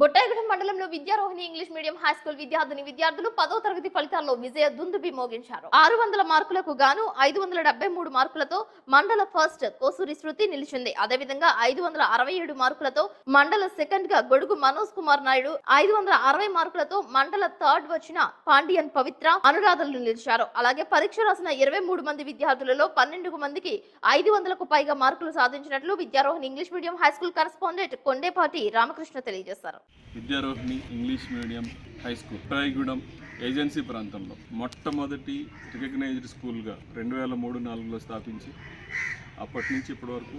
బొట్టాయిగూడెం మండలంలో Vidyarohini English medium high school విద్యార్థిని విద్యార్థులు పదో తరగతి ఫలితాల్లో విజయ దుందుబి మోగించారు. ఆరు వందల మార్కులకు గాను ఐదు వందల డెబ్బై మూడు మార్కులతో మండల ఫస్ట్ కోసూరి శృతి నిలిచింది. అదేవిధంగా ఐదు వందల అరవై ఏడు మార్కులతో మండల సెకండ్గా గొడుగు మనోజ్ కుమార్ నాయుడు ఐదు వందల అరవై మార్కులతో మండల థర్డ్ వచ్చిన పాండియన్ పవిత్ర అనురాధలు నిలిచారు. అలాగే పరీక్ష రాసిన ఇరవై మూడు మంది విద్యార్థులలో పన్నెండు మందికి ఐదు వందలకు పైగా మార్కులు సాధించినట్లు Vidyarohini English medium high school correspondent Kondepati Ramakrishna తెలియజేశారు. Vidyarohini English medium high school Rayagudem agency ప్రాంతంలో మొట్టమొదటి రికగ్నైజ్డ్ స్కూల్గా రెండు వేల మూడు నాలుగులో స్థాపించి అప్పటి నుంచి ఇప్పటి వరకు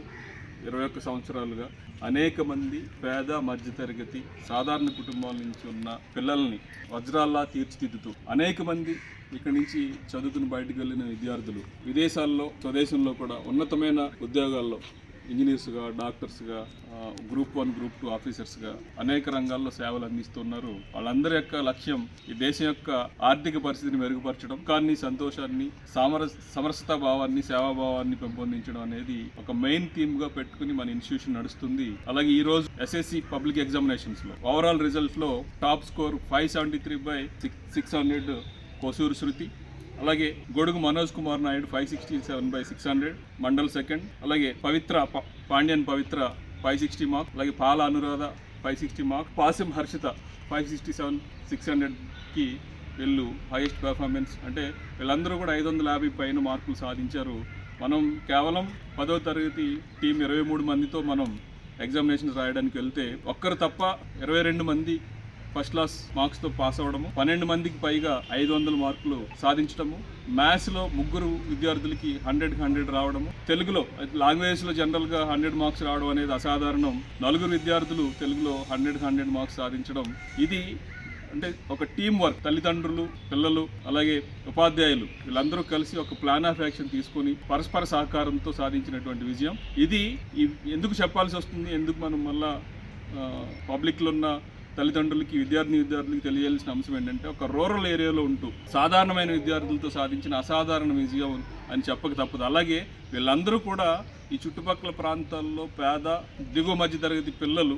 ఇరవై ఒక్క సంవత్సరాలుగా అనేక మంది పేద మధ్యతరగతి సాధారణ కుటుంబాల నుంచి ఉన్న పిల్లల్ని వజ్రాల్లా తీర్చిదిద్దుతూ అనేక మంది ఇక్కడి నుంచి చదువుకుని బయటకు వెళ్ళిన విద్యార్థులు విదేశాల్లో స్వదేశంలో కూడా ఉన్నతమైన ఉద్యోగాల్లో ఇంజనీర్స్గా డాక్టర్స్గా గ్రూప్ వన్ గ్రూప్ టూ ఆఫీసర్స్గా అనేక రంగాల్లో సేవలు అందిస్తున్నారు. వాళ్ళందరి యొక్క లక్ష్యం ఈ దేశం యొక్క ఆర్థిక పరిస్థితిని మెరుగుపరచడం కానీ సంతోషాన్ని సమర సమరసత భావాన్ని సేవాభావాన్ని పెంపొందించడం అనేది ఒక మెయిన్ థీమ్గా పెట్టుకుని మన ఇన్స్టిట్యూషన్ నడుస్తుంది. అలాగే ఈ రోజు ఎస్ఎస్సి పబ్లిక్ ఎగ్జామినేషన్స్లో overall రిజల్ట్లో top score five seventy three by six hundred Kosuru Shruti అలాగే Godugu Manoj Kumar Naidu five sixty seven by six hundred mandal second. అలాగే Pavitra Pandyan Pavitra five sixty mark అలాగే Pala Anuradha five sixty mark పాసిం Harshita five sixty seven six హండ్రెడ్కి వీళ్ళు highest performance అంటే వీళ్ళందరూ కూడా ఐదు వందల యాభై పైన మార్కులు సాధించారు. మనం కేవలం పదో తరగతి టీం ఇరవై మూడు మందితో మనం ఎగ్జామినేషన్స్ రాయడానికి వెళ్తే ఒక్కరు తప్ప ఇరవై రెండు మంది ఫస్ట్ క్లాస్ మార్క్స్తో పాస్ అవ్వడము పన్నెండు మందికి పైగా ఐదు వందల మార్కులు సాధించడము మ్యాథ్స్లో ముగ్గురు విద్యార్థులకి హండ్రెడ్ హండ్రెడ్ రావడము తెలుగులో లాంగ్వేజ్లో జనరల్గా హండ్రెడ్ మార్క్స్ రావడం అనేది అసాధారణం. నలుగురు విద్యార్థులు తెలుగులో హండ్రెడ్ హండ్రెడ్ మార్క్స్ సాధించడం. ఇది అంటే ఒక టీం వర్క్ తల్లిదండ్రులు పిల్లలు అలాగే ఉపాధ్యాయులు వీళ్ళందరూ కలిసి ఒక ప్లాన్ ఆఫ్ యాక్షన్ తీసుకొని పరస్పర సహకారంతో సాధించినటువంటి విజయం. ఇది ఎందుకు చెప్పాల్సి వస్తుంది ఎందుకు మనం మళ్ళా పబ్లిక్లో ఉన్న తల్లిదండ్రులకి విద్యార్థిని విద్యార్థులకి తెలియాల్సిన అంశం ఏంటంటే ఒక రూరల్ ఏరియాలో ఉంటూ సాధారణమైన విద్యార్థులతో సాధించిన అసాధారణ విజయం అని చెప్పక తప్పదు. అలాగే వీళ్ళందరూ కూడా ఈ చుట్టుపక్కల ప్రాంతాల్లో పేద దిగువ మధ్య తరగతి పిల్లలు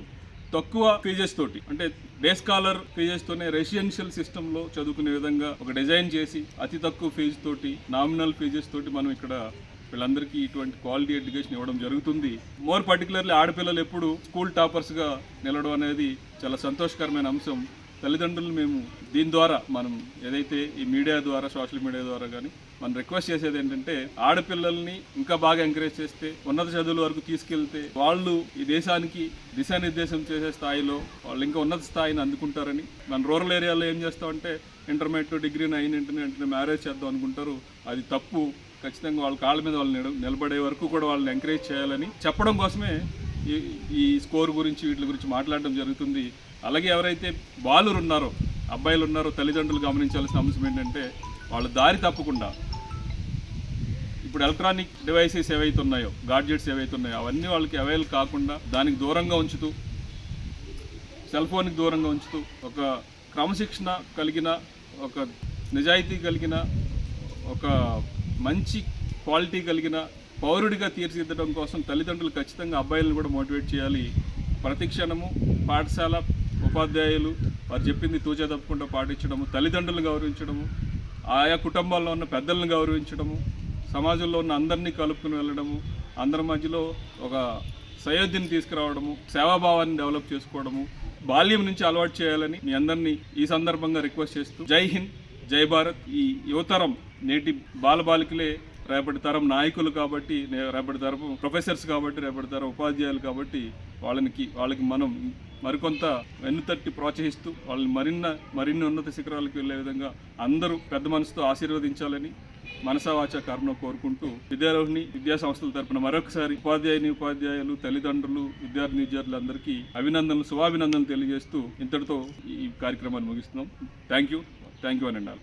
తక్కువ ఫీజెస్ తోటి అంటే డే స్కాలర్ ఫీజెస్ తోనే రెసిడెన్షియల్ సిస్టమ్లో చదువుకునే విధంగా ఒక డిజైన్ చేసి అతి తక్కువ ఫీజు తోటి నామినల్ ఫీజెస్ తోటి మనం ఇక్కడ వీళ్ళందరికీ ఇటువంటి క్వాలిటీ ఎడ్యుకేషన్ ఇవ్వడం జరుగుతుంది. మోర్ పర్టికులర్లీ ఆడపిల్లలు ఎప్పుడు స్కూల్ టాపర్స్గా నిలవడం అనేది చాలా సంతోషకరమైన అంశం. తల్లిదండ్రులు మేము దీని ద్వారా మనం ఏదైతే ఈ మీడియా ద్వారా సోషల్ మీడియా ద్వారా కానీ మనం రిక్వెస్ట్ చేసేది ఏంటంటే ఆడపిల్లల్ని ఇంకా బాగా ఎంకరేజ్ చేస్తే ఉన్నత చదువుల వరకు తీసుకెళ్తే వాళ్ళు ఈ దేశానికి దిశానిర్దేశం చేసే స్థాయిలో వాళ్ళు ఇంకా ఉన్నత స్థాయిని అందుకుంటారని మన రూరల్ ఏరియాలో ఏం చేస్తామంటే ఇంటర్మీడియట్ డిగ్రీ అయిన వెంటనే వెంటనే మ్యారేజ్ చేద్దాం అనుకుంటారు. అది తప్పు. ఖచ్చితంగా వాళ్ళ కాళ్ళ మీద వాళ్ళు నిలబడే వరకు కూడా వాళ్ళని ఎంకరేజ్ చేయాలని చెప్పడం కోసమే ఈ ఈ స్కోర్ గురించి వీటి గురించి మాట్లాడడం జరుగుతుంది. అలాగే ఎవరైతే బాలురు ఉన్నారో అబ్బాయిలు ఉన్నారో తల్లిదండ్రులు గమనించాల్సిన అంశం ఏంటంటే వాళ్ళు దారి తప్పకుండా ఇప్పుడు ఎలక్ట్రానిక్ డివైసెస్ ఏవైతే ఉన్నాయో గాడ్జెట్స్ ఏవైతే ఉన్నాయో అవన్నీ వాళ్ళకి అవైల్ కాకుండా దానికి దూరంగా ఉంచుతూ సెల్ ఫోన్కి దూరంగా ఉంచుతూ ఒక క్రమశిక్షణ కలిగిన ఒక నిజాయితీ కలిగిన ఒక మంచి క్వాలిటీ కలిగిన పౌరుడిగా తీర్చిదిద్దడం కోసం తల్లిదండ్రులు ఖచ్చితంగా అబ్బాయిలను కూడా మోటివేట్ చేయాలి. ప్రతి క్షణము పాఠశాల ఉపాధ్యాయులు వారు చెప్పింది తూచా తప్పకుండా పాటించడము తల్లిదండ్రులను గౌరవించడము ఆయా కుటుంబాల్లో ఉన్న పెద్దలను గౌరవించడము సమాజంలో ఉన్న అందరినీ కలుపుకుని వెళ్ళడము అందరి మధ్యలో ఒక సయోధ్యని తీసుకురావడము సేవాభావాన్ని డెవలప్ చేసుకోవడము బాల్యం నుంచి అలవాటు చేయాలని మీ అందరినీ ఈ సందర్భంగా రిక్వెస్ట్ చేస్తూ జై హింద్ జై భారత్ ఈ యువతరం నేటి బాలబాలికలే రేపటి తరం నాయకులు కాబట్టి నే- రేపటి తరం ప్రొఫెసర్స్ కాబట్టి రేపటి తరం ఉపాధ్యాయులు కాబట్టి వాళ్ళకి వాళ్ళకి మనం మరికొంత వెన్నుతట్టి ప్రోత్సహిస్తూ వాళ్ళని మరిన్న మరిన్ని ఉన్నత శిఖరాలకు వెళ్ళే విధంగా అందరూ పెద్ద మనసుతో ఆశీర్వదించాలని మనసావాచ కారణం కోరుకుంటూ విద్యారోహిణి విద్యా సంస్థల తరపున మరొకసారి ఉపాధ్యాయుని ఉపాధ్యాయులు తల్లిదండ్రులు విద్యార్థి విద్యార్థులందరికీ అభినందనలు శుభాభినందనలు తెలియజేస్తూ ఇంతటితో ఈ కార్యక్రమాన్ని ముగిస్తున్నాం. థ్యాంక్ యూ థ్యాంక్ యూ అని అన్నారు